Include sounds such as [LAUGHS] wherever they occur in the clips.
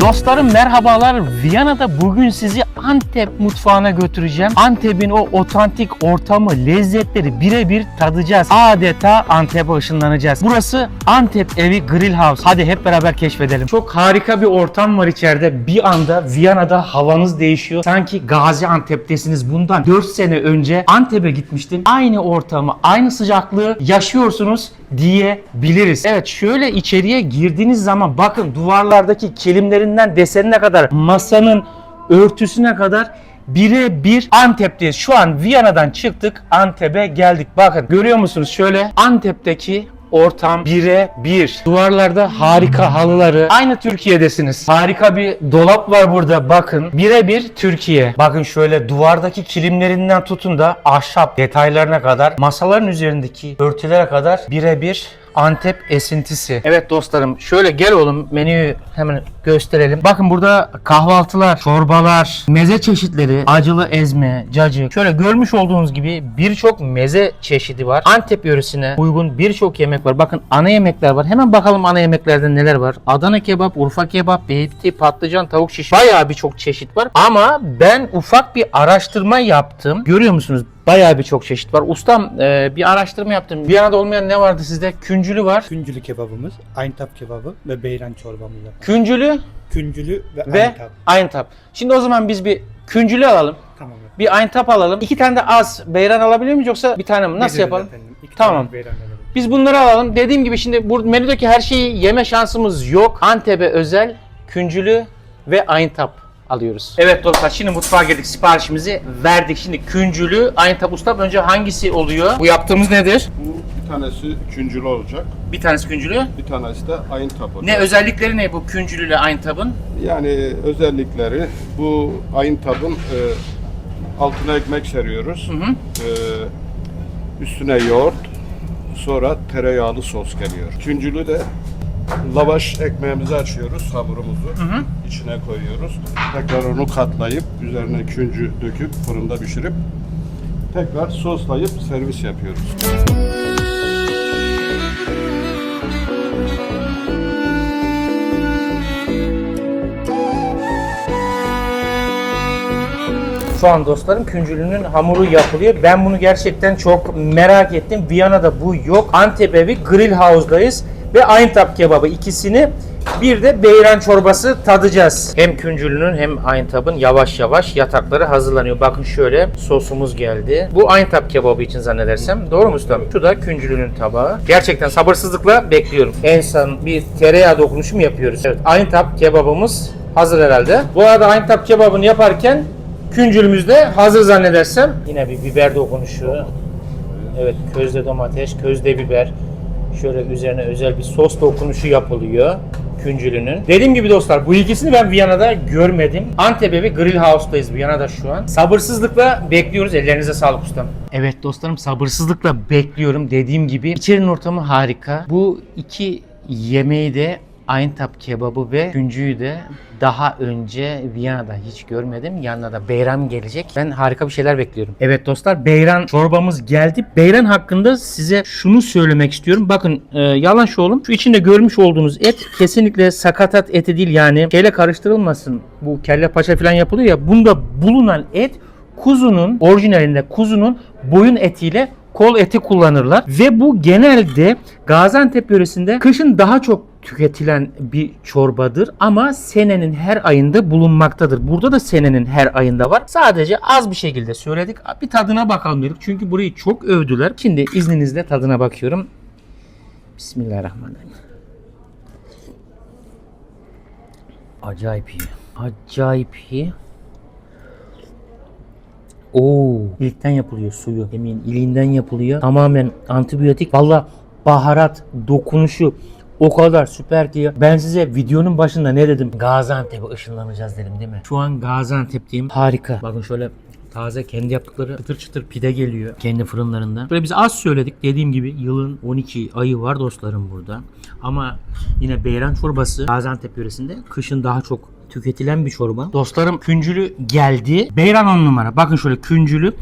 Dostlarım merhabalar. Viyana'da bugün sizi Antep mutfağına götüreceğim. Antep'in o otantik ortamı, lezzetleri birebir tadacağız. Adeta Antep'e ışınlanacağız. Burası Antep Evi Grill House. Hadi hep beraber keşfedelim. Çok harika bir ortam var içeride. Bir anda Viyana'da havanız değişiyor. Sanki Gaziantep'tesiniz. Bundan 4 sene önce Antep'e gitmiştim. Aynı ortamı, aynı sıcaklığı yaşıyorsunuz diyebiliriz. Evet şöyle içeriye girdiğiniz zaman bakın duvarlardaki kilimlerinden desenine kadar masanın örtüsüne kadar birebir Antep'teyiz. Şu an Viyana'dan çıktık Antep'e geldik. Bakın görüyor musunuz şöyle Antep'teki ortam bire bir. Duvarlarda harika halıları. Aynı Türkiye'desiniz. Harika bir dolap var burada bakın. Birebir Türkiye. Bakın şöyle duvardaki kilimlerinden tutun da ahşap detaylarına kadar masaların üzerindeki örtülere kadar birebir Antep esintisi. Evet dostlarım şöyle gel oğlum menüyü hemen gösterelim. Bakın burada kahvaltılar, çorbalar, meze çeşitleri, acılı ezme, cacık. Şöyle görmüş olduğunuz gibi birçok meze çeşidi var. Antep yöresine uygun birçok yemek var. Bakın ana yemekler var. Hemen bakalım ana yemeklerde neler var. Adana kebap, Urfa kebap, beyti, patlıcan, tavuk şiş. Bayağı birçok çeşit var. Ama ben ufak bir araştırma yaptım. Görüyor musunuz? Bayağı birçok çeşit var. Ustam e, bir araştırma yaptım. Viyana'da olmayan ne vardı sizde? Küncülü var. Küncülü kebabımız, Ayntap kebabı ve beyran çorbamız var. Küncülü Küncülü ve, ve. Ayntap. Şimdi o zaman biz bir küncülü alalım. Tamam. efendim. Bir Ayntap alalım. İki tane de az beyran alabilir miyiz yoksa bir tane mi? Nasıl Nedir yapalım? efendim? İki Tamam. tane beyran verelim. Biz bunları alalım. Dediğim gibi şimdi bu menüdeki her şeyi yeme şansımız yok. Antep'e özel küncülü ve Ayntap alıyoruz. Evet dostlar şimdi mutfağa girdik. Siparişimizi verdik. Şimdi küncülü Ayntap ustam önce hangisi oluyor? Bu yaptığımız nedir? Bu tanesi küncülü olacak. Bir tanesi küncülü. Bir tanesi de ayın tapı. Ne özellikleri ne bu küncülü ile Ayntap'ın? Yani özellikleri bu ayın tabın e, altına ekmek seriyoruz. Hı hı. E, üstüne yoğurt. Sonra tereyağlı sos geliyor. Küncülü de lavaş ekmeğimizi açıyoruz, hamurumuzu hı. içine koyuyoruz. Tekrar onu katlayıp üzerine küncü döküp fırında pişirip tekrar soslayıp servis yapıyoruz. Şu an dostlarım küncülünün hamuru yapılıyor. Ben bunu gerçekten çok merak ettim. Viyana'da bu yok. Antep evi Grill House'dayız ve Ayntap kebabı ikisini bir de beyran çorbası tadacağız. Hem küncülünün hem Ayntap'ın yavaş yavaş yatakları hazırlanıyor. Bakın şöyle sosumuz geldi. Bu Ayntap kebabı için zannedersem. Doğru mu ustam? Şu da küncülünün tabağı. Gerçekten sabırsızlıkla bekliyorum. En son bir tereyağı dokunuşu mu yapıyoruz? Evet Ayntap kebabımız hazır herhalde. Bu arada Ayntap kebabını yaparken Küncülümüz de hazır zannedersem. Yine bir biber dokunuşu. Evet közde domates, közde biber. Şöyle üzerine özel bir sos dokunuşu yapılıyor küncülünün. Dediğim gibi dostlar bu ikisini ben Viyana'da görmedim. Antep evi Grill House'dayız Viyana'da şu an. Sabırsızlıkla bekliyoruz. Ellerinize sağlık ustam. Evet dostlarım sabırsızlıkla bekliyorum. Dediğim gibi içerinin ortamı harika. Bu iki yemeği de Ayntap kebabı ve küncüyü de daha önce Viyana'da hiç görmedim. Yanına da beyran gelecek. Ben harika bir şeyler bekliyorum. Evet dostlar beyran çorbamız geldi. Beyran hakkında size şunu söylemek istiyorum. Bakın e, yalan şu oğlum. Şu içinde görmüş olduğunuz et kesinlikle sakatat eti değil yani. Şeyle karıştırılmasın. Bu kelle paça falan yapılıyor ya. Bunda bulunan et kuzunun orijinalinde kuzunun boyun etiyle kol eti kullanırlar ve bu genelde Gaziantep yöresinde kışın daha çok tüketilen bir çorbadır ama senenin her ayında bulunmaktadır. Burada da senenin her ayında var. Sadece az bir şekilde söyledik. Bir tadına bakalım dedik. Çünkü burayı çok övdüler. Şimdi izninizle tadına bakıyorum. Bismillahirrahmanirrahim. Acayip iyi. Acayip iyi. Oo, ilikten yapılıyor suyu. Emin iliğinden yapılıyor. Tamamen antibiyotik. Valla baharat dokunuşu o kadar süper ki ben size videonun başında ne dedim? Gaziantep'e ışınlanacağız dedim değil mi? Şu an Gaziantep'teyim. Harika. Bakın şöyle taze kendi yaptıkları çıtır çıtır pide geliyor kendi fırınlarından. Böyle biz az söyledik dediğim gibi yılın 12 ayı var dostlarım burada. Ama yine beyran çorbası Gaziantep yöresinde kışın daha çok tüketilen bir çorba. Dostlarım küncülü geldi. Beyran on numara. Bakın şöyle küncülü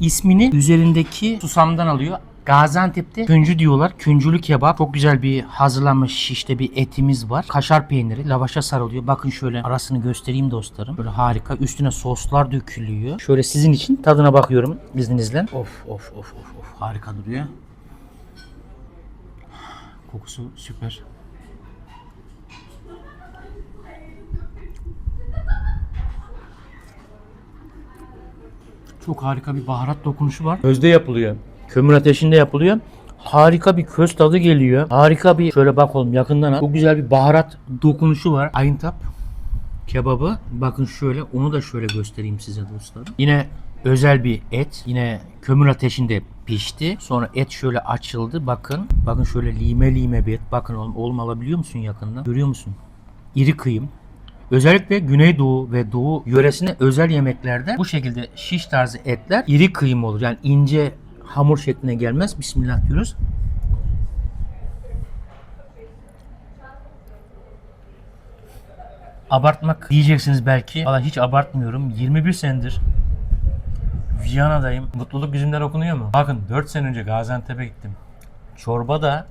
ismini üzerindeki susamdan alıyor. Gaziantep'te küncü diyorlar. Küncülü kebap. Çok güzel bir hazırlanmış şişte bir etimiz var. Kaşar peyniri lavaşa sarılıyor. Bakın şöyle arasını göstereyim dostlarım. Böyle harika. Üstüne soslar dökülüyor. Şöyle sizin için tadına bakıyorum izninizle. Of of of of of. Harika duruyor. Kokusu süper. Çok harika bir baharat dokunuşu var. Közde yapılıyor. Kömür ateşinde yapılıyor. Harika bir köz tadı geliyor. Harika bir şöyle bakalım yakından al. Çok güzel bir baharat dokunuşu var. Ayntap kebabı. Bakın şöyle onu da şöyle göstereyim size dostlarım. Yine özel bir et. Yine kömür ateşinde pişti. Sonra et şöyle açıldı. Bakın. Bakın şöyle lime lime bir et. Bakın oğlum, oğlum alabiliyor musun yakından? Görüyor musun? İri kıyım. Özellikle Güneydoğu ve Doğu yöresine özel yemeklerde bu şekilde şiş tarzı etler iri kıyım olur. Yani ince hamur şekline gelmez. Bismillah diyoruz. Abartmak diyeceksiniz belki. Valla hiç abartmıyorum. 21 senedir Viyana'dayım. Mutluluk yüzümden okunuyor mu? Bakın 4 sene önce Gaziantep'e gittim. Çorba da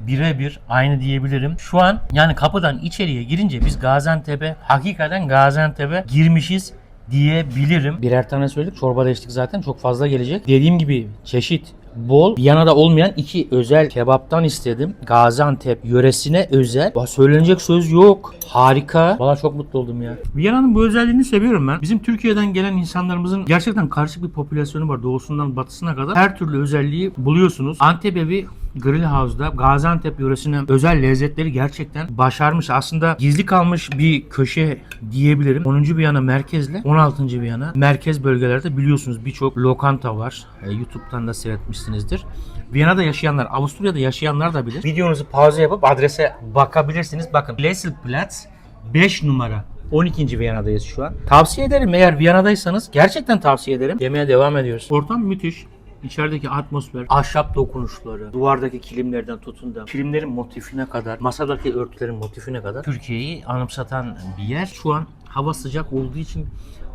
birebir aynı diyebilirim. Şu an yani kapıdan içeriye girince biz Gaziantep'e hakikaten Gaziantep'e girmişiz diyebilirim. Birer tane söyledik. Çorba da içtik zaten. Çok fazla gelecek. Dediğim gibi çeşit bol. Viyana'da olmayan iki özel kebaptan istedim. Gaziantep yöresine özel. Valla söylenecek söz yok. Harika. Valla çok mutlu oldum ya. Viyana'nın bu özelliğini seviyorum ben. Bizim Türkiye'den gelen insanlarımızın gerçekten karışık bir popülasyonu var. Doğusundan batısına kadar. Her türlü özelliği buluyorsunuz. Antep evi Grill House'da Gaziantep yöresine özel lezzetleri gerçekten başarmış. Aslında gizli kalmış bir köşe diyebilirim. 10. Viyana merkezle 16. Viyana merkez bölgelerde biliyorsunuz birçok lokanta var. E, YouTube'dan da seyretmişsinizdir. Viyana'da yaşayanlar, Avusturya'da yaşayanlar da bilir. Videonuzu pauze yapıp adrese bakabilirsiniz. Bakın Lesselplatz 5 numara. 12. Viyana'dayız şu an. Tavsiye ederim eğer Viyana'daysanız gerçekten tavsiye ederim. Yemeğe devam ediyoruz. Ortam müthiş. İçerideki atmosfer, ahşap dokunuşları, duvardaki kilimlerden tutun da kilimlerin motifine kadar, masadaki örtülerin motifine kadar Türkiye'yi anımsatan bir yer. Şu an hava sıcak olduğu için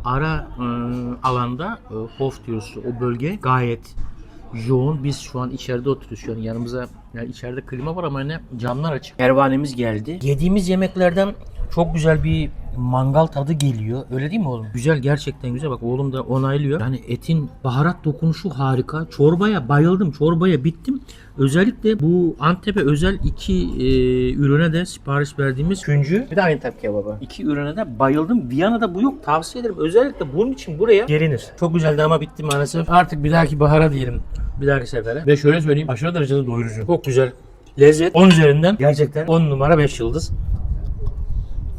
ara e, alanda e, Hof diyoruz o bölge gayet yoğun. Biz şu an içeride oturuyoruz. An yanımıza yani içeride klima var ama yine camlar açık. Pervanemiz geldi. Yediğimiz yemeklerden çok güzel bir mangal tadı geliyor. Öyle değil mi oğlum? Güzel gerçekten güzel. Bak oğlum da onaylıyor. Yani etin baharat dokunuşu harika. Çorbaya bayıldım. Çorbaya bittim. Özellikle bu Antep'e özel iki e, ürüne de sipariş verdiğimiz küncü bir de Antep kebabı. İki ürüne de bayıldım. Viyana'da bu yok. Tavsiye ederim. Özellikle bunun için buraya gelinir. Çok güzeldi ama bitti maalesef. Artık bir dahaki bahara diyelim. Bir dahaki sefere. Ve şöyle söyleyeyim. Aşırı derecede doyurucu. Çok güzel. Lezzet 10 üzerinden gerçekten 10 numara 5 yıldız.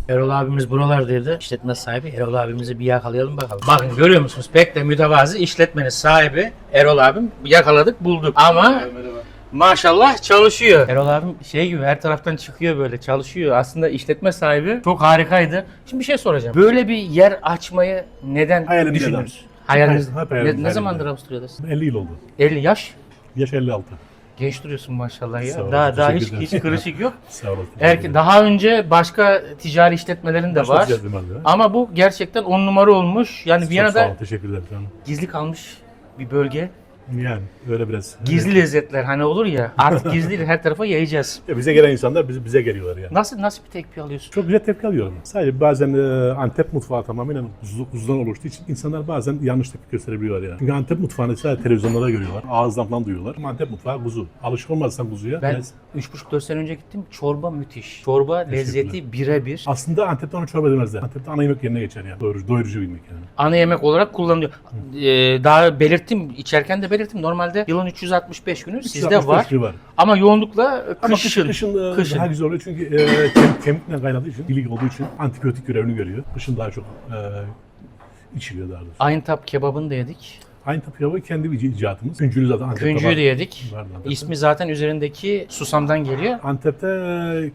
Erol abimiz buralardaydı. İşletme sahibi. Erol abimizi bir yakalayalım bakalım. Bakın görüyor musunuz? Pek de mütevazı işletmenin sahibi Erol abim. Yakaladık bulduk. Ama maşallah çalışıyor. Erol abim şey gibi her taraftan çıkıyor böyle çalışıyor. Aslında işletme sahibi çok harikaydı. Şimdi bir şey soracağım. Böyle bir yer açmayı neden Hayalimde düşündünüz? Hayaliniz. Hep- ne, hayalim- ne zamandır. Avusturya'dasın? 50 yıl oldu. 50 yaş. Yaş 56. Genç duruyorsun maşallah ya. Sağ ol, daha daha hiç, teşekkür ederim. hiç kırışık yok. [LAUGHS] Sağ olasın. Erke, daha önce başka ticari işletmelerin de Başka var. ticaretim vardı ya. Ama bu gerçekten on numara olmuş. Yani Çok sağ Viyana'da ol, teşekkür ederim sana. gizli kalmış bir bölge. Yani öyle biraz. Gizli lezzetler hani olur ya. Artık [LAUGHS] gizli her tarafa yayacağız. Ya bize gelen insanlar bize, bize geliyorlar yani. Nasıl nasıl bir tepki alıyorsun? Çok güzel tepki alıyorum. Sadece bazen e, Antep mutfağı tamamen kuzu, kuzudan oluştuğu için insanlar bazen yanlış tepki gösterebiliyorlar yani. Çünkü Antep mutfağını sadece televizyonlarda görüyorlar. Ağızdan falan duyuyorlar. Ama Antep mutfağı kuzu. Alışık olmazsan kuzuya. Ben biraz- 3,5-4 sene önce gittim. Çorba müthiş. Çorba lezzeti birebir. Aslında Antep'te onu çorba demezler. Antep'te ana yemek yerine geçer yani. Doyurucu, doyurucu bir yemek yani. Ana yemek olarak kullanılıyor. Ee, daha belirttim, içerken de belirttim. Normalde yılın 365 günü sizde 365 var. günü var. Ama yoğunlukla Ama kışın. kışın, kışın, e, Kışın. daha güzel oluyor çünkü e, kem, kemikle kaynadığı için, ilik olduğu için antibiyotik görevini görüyor. Kışın daha çok e, içiliyor daha doğrusu. Ayntap kebabını da yedik. Aynı tapyavı kendi bir icatımız. Küncülü zaten Antep'te Küncüyü var. de yedik. Antep'te. İsmi zaten üzerindeki susamdan geliyor. Antep'te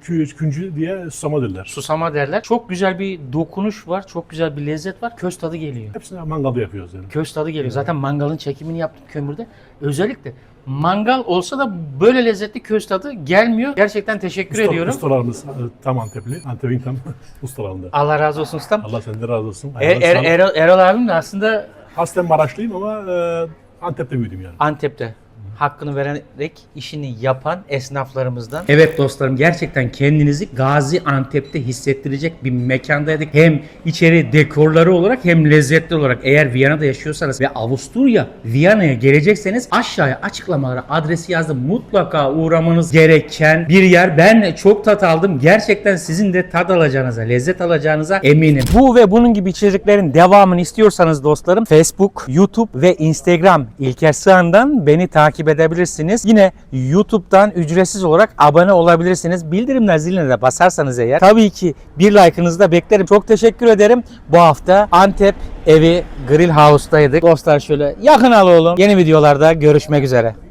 kü, küncü diye susama derler. Susama derler. Çok güzel bir dokunuş var. Çok güzel bir lezzet var. Köz tadı geliyor. Hepsini mangalda yapıyoruz yani. Köz tadı geliyor. Zaten mangalın çekimini yaptık kömürde. Özellikle mangal olsa da böyle lezzetli köz tadı gelmiyor. Gerçekten teşekkür Usta- ediyorum. Ustalarımız e, tam Antepli. Antep'in tam [LAUGHS] ustalarında. Allah razı olsun ustam. Allah senden razı olsun. E, Ayağına Er- sağlık. Erol, Erol abim de aslında Aslen Maraşlıyım ama e, Antep'te büyüdüm yani. Antep'te. Hakkını vererek işini yapan esnaflarımızdan. Evet dostlarım gerçekten kendinizi Gazi Antep'te hissettirecek bir mekandaydık. Hem içeri dekorları olarak hem lezzetli olarak. Eğer Viyana'da yaşıyorsanız ve Avusturya Viyana'ya gelecekseniz aşağıya açıklamalara adresi yazdım. Mutlaka uğramanız gereken bir yer. Ben çok tat aldım. Gerçekten sizin de tat alacağınıza, lezzet alacağınıza eminim. Bu ve bunun gibi içeriklerin devamını istiyorsanız dostlarım Facebook, YouTube ve Instagram İlker Sığan'dan beni takip edebilirsiniz. Yine YouTube'dan ücretsiz olarak abone olabilirsiniz. Bildirimler ziline de basarsanız eğer tabii ki bir like'ınızı da beklerim. Çok teşekkür ederim. Bu hafta Antep evi Grill House'daydık. Dostlar şöyle yakın alalım. Yeni videolarda görüşmek üzere.